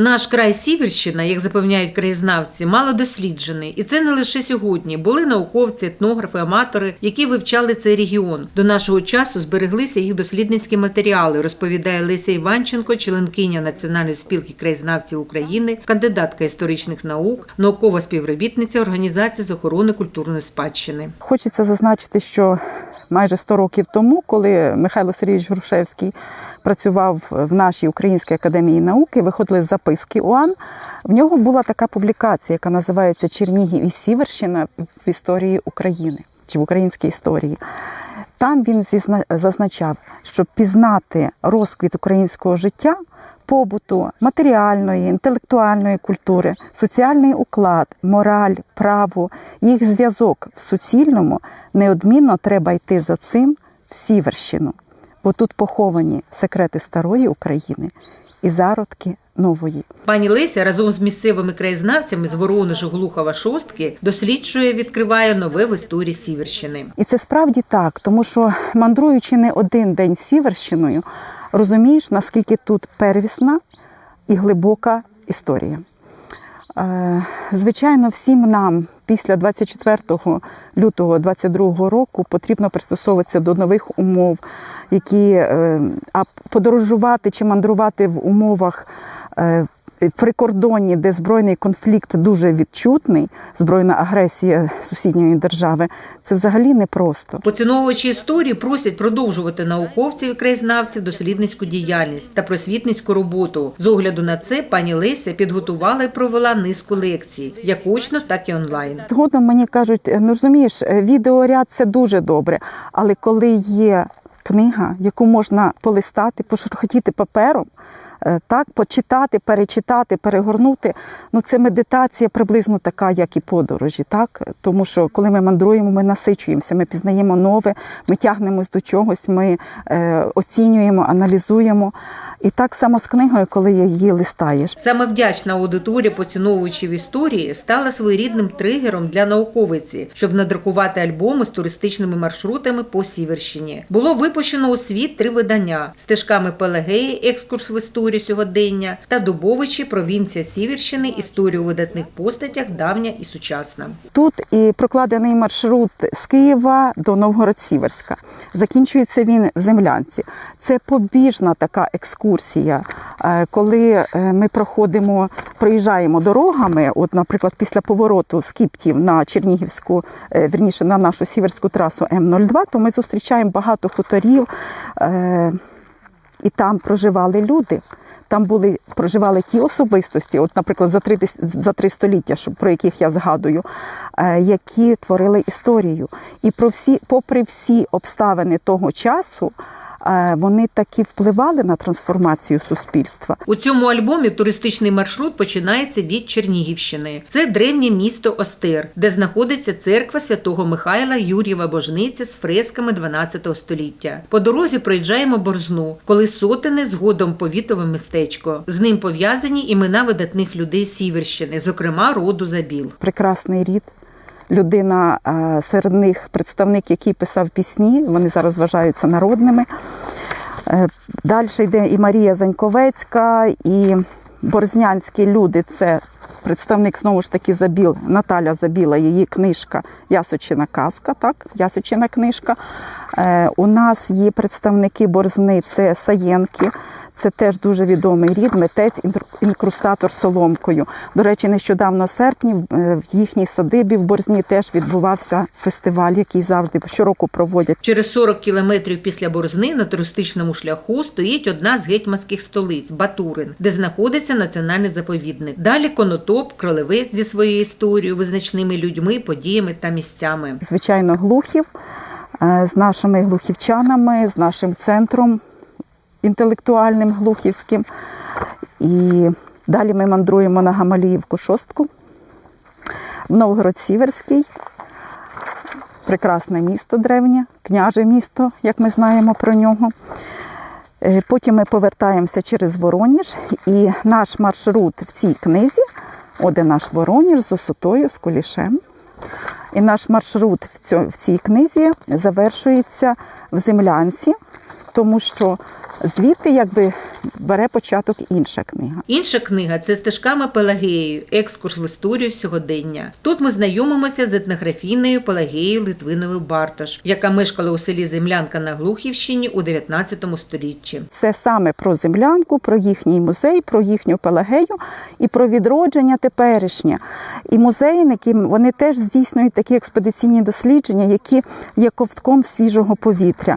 Наш край Сіверщина, як запевняють краєзнавці, мало досліджений, і це не лише сьогодні. Були науковці, етнографи, аматори, які вивчали цей регіон. До нашого часу збереглися їх дослідницькі матеріали, розповідає Леся Іванченко, членкиня Національної спілки краєзнавців України, кандидатка історичних наук, наукова співробітниця організації з охорони культурної спадщини. Хочеться зазначити, що майже 100 років тому, коли Михайло Сергійович Грушевський працював в нашій Українській академії науки, виходили записки УАН. В нього була така публікація, яка називається Чернігів і Сіверщина в історії України чи в українській історії. Там він зазначав, щоб пізнати розквіт українського життя, побуту, матеріальної, інтелектуальної культури, соціальний уклад, мораль, право, їх зв'язок в суцільному, неодмінно треба йти за цим в Сіверщину, бо тут поховані секрети старої України і зародки нової. Пані Леся разом з місцевими краєзнавцями з Воронежу, Глухова, Шостки досліджує, відкриває нове в історії Сіверщини. І це справді так, тому що мандруючи не один день Сіверщиною, розумієш, наскільки тут первісна і глибока історія. Е, Звичайно, всім нам після 24 лютого 22 року потрібно пристосовуватися до нових умов, які е, а подорожувати чи мандрувати в умовах. Е, прикордонні, де збройний конфлікт дуже відчутний, збройна агресія сусідньої держави, це взагалі непросто. Поціновувачі історії просять продовжувати науковців і краєзнавців дослідницьку діяльність та просвітницьку роботу. З огляду на це пані Леся підготувала і провела низку лекцій, як очно, так і онлайн. Згодом мені кажуть, ну розумієш, е, відеоряд це дуже добре, але коли є книга, яку можна полистати, пошурхотіти папером, е, так, почитати, перечитати, перегорнути, ну це медитація приблизно така, як і подорожі, так? Тому що коли ми мандруємо, ми насичуємося, ми пізнаємо нове, ми тягнемось до чогось, ми е, оцінюємо, аналізуємо. І так само з книгою, коли її листаєш. Саме вдячна аудиторія поціновувачів історії стала своєрідним тригером для науковиці, щоб надрукувати альбоми з туристичними маршрутами по Сіверщині. Було випущено у світ три видання: стежками Пелагеї, екскурс в історію сьогодення та Дубовичі, провінція Сіверщини, історію видатних постатях, давня і сучасна. Тут і прокладений маршрут з Києва до Новгород-Сіверська. Закінчується він в землянці. Це побіжна така екскурсія, е, коли е, ми проходимо, проїжджаємо дорогами. От, наприклад, після повороту з Кіптів на Чернігівську, е, вірніше на нашу сіверську трасу М02, то ми зустрічаємо багато хуторів. І там проживали люди. Там були проживали ті особистості, от, наприклад, за три за три століття, про яких я згадую, е, які творили історію. І про всі, попри всі обставини того часу, вони таки впливали на трансформацію суспільства. У цьому альбомі туристичний маршрут починається від Чернігівщини. Це древнє місто Остер, де знаходиться церква святого Михайла Юр'єва Божниця з фресками 12 століття. По дорозі проїжджаємо Борзну, коли сотене згодом повітове містечко. З ним пов'язані імена видатних людей Сіверщини, зокрема роду Забіл. прекрасний рід. Людина е, серед них представник, який писав пісні, вони зараз вважаються народними. Далі йде і Марія Заньковецька, і борзнянські люди. Це представник знову ж таки Забіл, Наталя Забіла, її книжка Ясочина казка. Так, Ясочина книжка. Е, У нас є представники борзни, це Саєнки. Це теж дуже відомий рід, митець, інкрустатор соломкою. До речі, нещодавно в серпні е, в їхній садибі в Борзні теж відбувався фестиваль, який завжди щороку проводять. Через 40 кілометрів після Борзни на туристичному шляху стоїть одна з гетьманських столиць Батурин, де знаходиться національний заповідник. Далі Конотоп, Кролевець зі своєю історією, визначними людьми, подіями та місцями. звичайно, глухів е, з нашими глухівчанами, з нашим центром інтелектуальним глухівським. І далі ми мандруємо на Гамаліївку шостку, в Новгород-Сіверський. Прекрасне місто древнє, княже місто, як ми знаємо про нього. Е, Потім ми повертаємося через Вороніж, і наш маршрут в цій книзі, оде наш Вороніж з Осотою, з Кулішем. І наш маршрут в цій книзі завершується в землянці, тому що Звідти якби бере початок інша книга. Інша книга це стежками Пелагеєю, екскурс в історію сьогодення. Тут ми знайомимося з етнографійною Пелагеєю Литвиновою Бартош, яка мешкала у селі Землянка на Глухівщині у 19 столітті. Це саме про землянку, про їхній музей, про їхню пелагею і про відродження теперішнє. І музейники вони теж здійснюють такі експедиційні дослідження, які є ковтком свіжого повітря.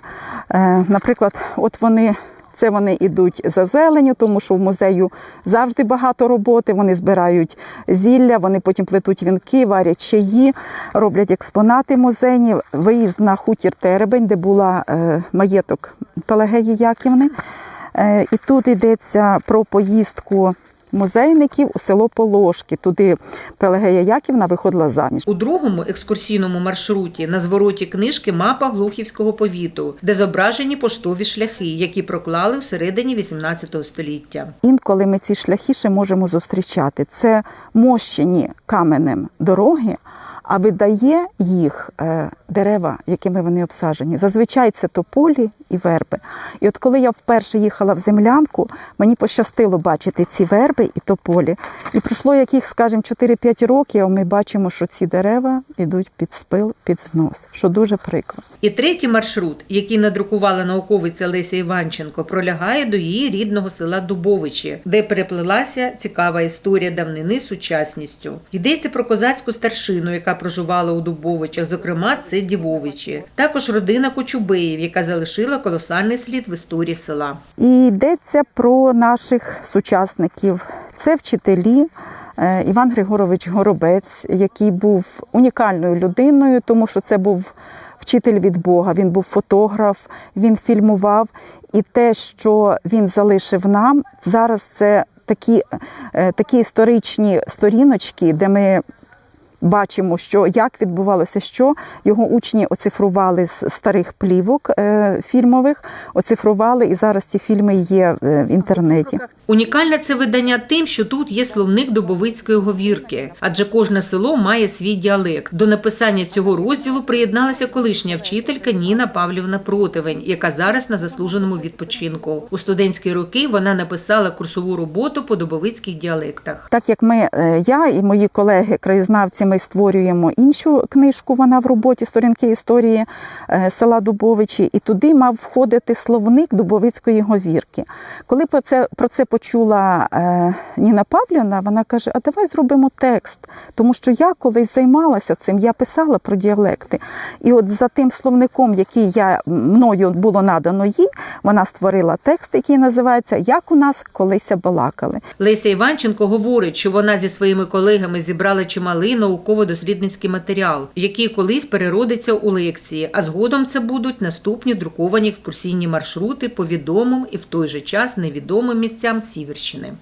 Е, Наприклад, от вони. Це вони йдуть за зеленю, тому що в музею завжди багато роботи. Вони збирають зілля, вони потім плетуть вінки, варять чаї, роблять експонати музейні. Виїзд на хутір Теребень, де була е, маєток Пелагеї Яківни. Е, І тут йдеться про поїздку музейників у село Полошки. Туди Пелагея Яківна виходила заміж. У другому екскурсійному маршруті на звороті книжки мапа Глухівського повіту, де зображені поштові шляхи, які проклали у середині 18 століття. Інколи ми ці шляхи ще можемо зустрічати. Це мощені каменем дороги, а видає їх е, дерева, якими вони обсаджені. Зазвичай це тополі і верби. І от коли я вперше їхала в землянку, мені пощастило бачити ці верби і тополі. І пройшло яких, скажімо, 4-5 років, ми бачимо, що ці дерева йдуть під спил, під знос, що дуже прикро. І третій маршрут, який надрукувала науковиця Леся Іванченко, пролягає до її рідного села Дубовичі, де переплелася цікава історія давнини з сучасністю. Йдеться про козацьку старшину, яка проживала у Дубовичах, зокрема, це Дівовичі. Також родина Кочубеїв, яка залишила колосальний слід в історії села. І йдеться про наших сучасників. Це вчителі. Е, Іван Григорович Горобець, який був унікальною людиною, тому що це був вчитель від Бога, він був фотограф, він фільмував. І те, що він залишив нам, зараз це такі, е, такі історичні сторіночки, де ми бачимо, що як відбувалося, що його учні оцифрували з старих плівок е, фільмових, оцифрували, і зараз ці фільми є е, в інтернеті. Унікальне це видання тим, що тут є словник Дубовицької говірки, адже кожне село має свій діалект. До написання цього розділу приєдналася колишня вчителька Ніна Павлівна Противень, яка зараз на заслуженому відпочинку. У студентські роки вона написала курсову роботу по дубовицьких діалектах. Так як ми, е, я і мої колеги, краєзнавці, ми створюємо іншу книжку. Вона в роботі сторінки історії е, села Дубовичі, і туди мав входити словник Дубовицької говірки. Коли про це про це почула е, Ніна Павлівна, вона каже: А давай зробимо текст, тому що я колись займалася цим, я писала про діалекти. І от за тим словником, який я мною було надано їй, вона створила текст, який називається Як у нас колись балакали. Леся Іванченко говорить, що вона зі своїми колегами зібрала чималий науково-дослідницький матеріал, який колись переродиться у лекції, а згодом це будуть наступні друковані екскурсійні маршрути по відомим і в той же час невідомим місцям Сіверщини.